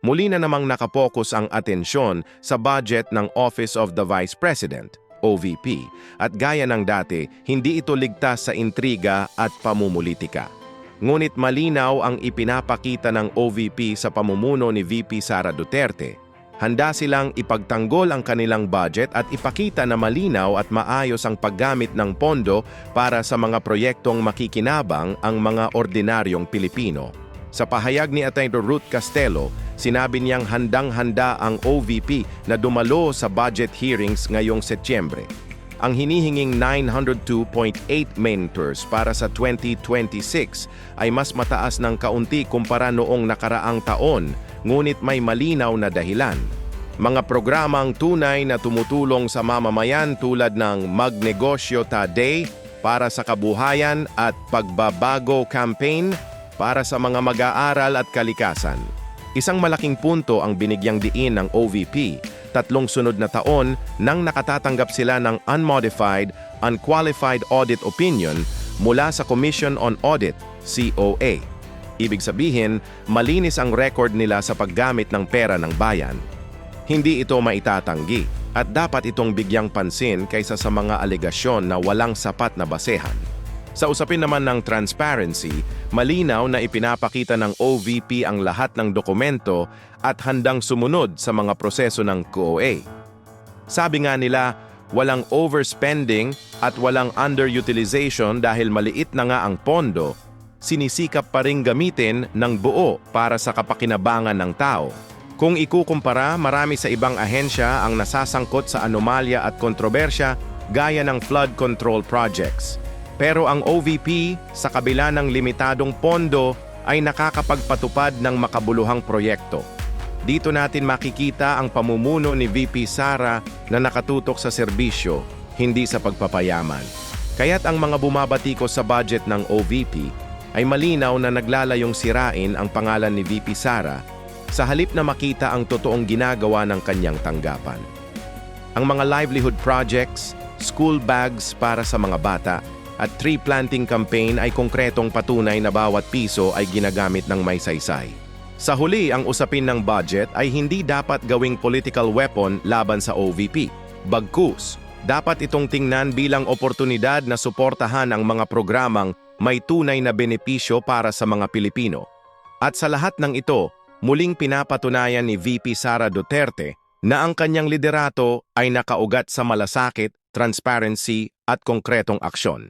muli na namang nakapokus ang atensyon sa budget ng Office of the Vice President, OVP, at gaya ng dati, hindi ito ligtas sa intriga at pamumulitika. Ngunit malinaw ang ipinapakita ng OVP sa pamumuno ni VP Sara Duterte. Handa silang ipagtanggol ang kanilang budget at ipakita na malinaw at maayos ang paggamit ng pondo para sa mga proyektong makikinabang ang mga ordinaryong Pilipino. Sa pahayag ni Atty. Ruth Castelo, sinabi niyang handang-handa ang OVP na dumalo sa budget hearings ngayong Setyembre. Ang hinihinging 902.8 mentors para sa 2026 ay mas mataas ng kaunti kumpara noong nakaraang taon, ngunit may malinaw na dahilan. Mga programang tunay na tumutulong sa mamamayan tulad ng Magnegosyo Ta Day para sa kabuhayan at Pagbabago Campaign para sa mga mag-aaral at kalikasan. Isang malaking punto ang binigyang diin ng OVP, tatlong sunod na taon nang nakatatanggap sila ng unmodified, unqualified audit opinion mula sa Commission on Audit, COA. Ibig sabihin, malinis ang record nila sa paggamit ng pera ng bayan. Hindi ito maitatanggi at dapat itong bigyang pansin kaysa sa mga alegasyon na walang sapat na basehan. Sa usapin naman ng transparency, malinaw na ipinapakita ng OVP ang lahat ng dokumento at handang sumunod sa mga proseso ng COA. Sabi nga nila, walang overspending at walang underutilization dahil maliit na nga ang pondo, sinisikap pa rin gamitin ng buo para sa kapakinabangan ng tao. Kung ikukumpara, marami sa ibang ahensya ang nasasangkot sa anomalya at kontrobersya gaya ng flood control projects. Pero ang OVP, sa kabila ng limitadong pondo, ay nakakapagpatupad ng makabuluhang proyekto. Dito natin makikita ang pamumuno ni VP Sara na nakatutok sa serbisyo, hindi sa pagpapayaman. Kaya't ang mga bumabatikos sa budget ng OVP ay malinaw na naglalayong sirain ang pangalan ni VP Sara sa halip na makita ang totoong ginagawa ng kanyang tanggapan. Ang mga livelihood projects, school bags para sa mga bata, at tree planting campaign ay konkretong patunay na bawat piso ay ginagamit ng may saysay. Sa huli, ang usapin ng budget ay hindi dapat gawing political weapon laban sa OVP. Bagkus, dapat itong tingnan bilang oportunidad na suportahan ang mga programang may tunay na benepisyo para sa mga Pilipino. At sa lahat ng ito, muling pinapatunayan ni VP Sara Duterte na ang kanyang liderato ay nakaugat sa malasakit, transparency at konkretong aksyon.